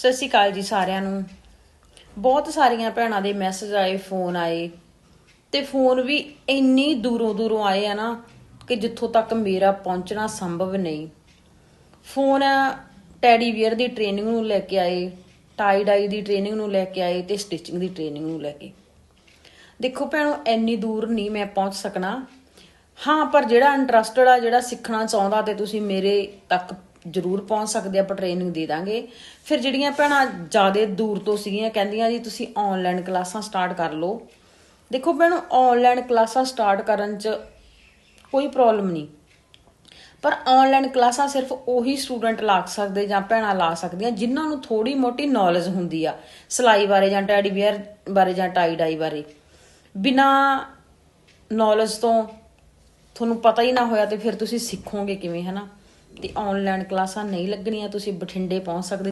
ਸਤਿ ਸ਼੍ਰੀ ਅਕਾਲ ਜੀ ਸਾਰਿਆਂ ਨੂੰ। ਬਹੁਤ ਸਾਰੀਆਂ ਭੈਣਾਂ ਦੇ ਮੈਸੇਜ ਆਏ ਫੋਨ ਆਏ। ਤੇ ਫੋਨ ਵੀ ਇੰਨੀ ਦੂਰੋਂ ਦੂਰੋਂ ਆਏ ਆ ਨਾ ਕਿ ਜਿੱਥੋਂ ਤੱਕ ਮੇਰਾ ਪਹੁੰਚਣਾ ਸੰਭਵ ਨਹੀਂ। ਫੋਨ ਟੈਡੀ ਵੀਅਰ ਦੀ ਟ੍ਰੇਨਿੰਗ ਨੂੰ ਲੈ ਕੇ ਆਏ ਟਾਈ ਡਾਈ ਦੀ ਟ੍ਰੇਨਿੰਗ ਨੂੰ ਲੈ ਕੇ ਆਏ ਤੇ ਸਟਿਚਿੰਗ ਦੀ ਟ੍ਰੇਨਿੰਗ ਨੂੰ ਲੈ ਕੇ। ਦੇਖੋ ਭੈਣੋ, ਇੰਨੀ ਦੂਰ ਨਹੀਂ ਮੈਂ ਪਹੁੰਚ ਸਕਣਾ। ਹਾਂ, ਪਰ ਜਿਹੜਾ ਇੰਟਰਸਟਡ ਆ, ਜਿਹੜਾ ਸਿੱਖਣਾ ਚਾਹੁੰਦਾ ਤੇ ਤੁਸੀਂ ਮੇਰੇ ਤੱਕ ਜ਼ਰੂਰ ਪਹੁੰਚ ਸਕਦੇ ਆਪਾਂ ਟ੍ਰੇਨਿੰਗ ਦੇ ਦਾਂਗੇ। ਫਿਰ ਜਿਹੜੀਆਂ ਭੈਣਾਂ ਜ਼ਿਆਦਾ ਦੂਰ ਤੋਂ ਸੀਗੀਆਂ, ਕਹਿੰਦੀਆਂ ਜੀ, ਤੁਸੀਂ ਆਨਲਾਈਨ ਕਲਾਸਾਂ ਸਟਾਰਟ ਕਰ ਲਓ। ਦੇਖੋ ਭੈਣੋ ਆਨਲਾਈਨ ਕਲਾਸਾਂ ਸਟਾਰਟ ਕਰਨ 'ਚ ਕੋਈ ਪ੍ਰੋਬਲਮ ਨਹੀਂ। ਪਰ ਆਨਲਾਈਨ ਕਲਾਸਾਂ ਸਿਰਫ ਉਹੀ ਸਟੂਡੈਂਟ ਲਾ ਸਕਦੇ ਜਾਂ ਭੈਣਾਂ ਲਾ ਸਕਦੀਆਂ ਜਿਨ੍ਹਾਂ ਨੂੰ ਥੋੜੀ ਮੋਟੀ ਨੌਲੇਜ ਹੁੰਦੀ ਆ, ਸਿਲਾਈ ਬਾਰੇ ਜਾਂ ਟੈਡੀ ਵੇਅਰ ਬਾਰੇ ਜਾਂ ਟਾਈ ਡਾਈ ਬਾਰੇ। ਬਿਨਾ ਨੌਲੇਜ ਤੋਂ ਤੁਹਾਨੂੰ ਪਤਾ ਹੀ ਨਾ ਹੋਇਆ ਤੇ ਫਿਰ ਤੁਸੀਂ ਸਿੱਖੋਗੇ ਕਿਵੇਂ, ਹਨਾ? ਤੇ ਆਨਲਾਈਨ ਕਲਾਸਾਂ ਨਹੀਂ ਲੱਗਣੀਆਂ ਤੁਸੀਂ ਬਠਿੰਡੇ ਪਹੁੰਚ ਸਕਦੇ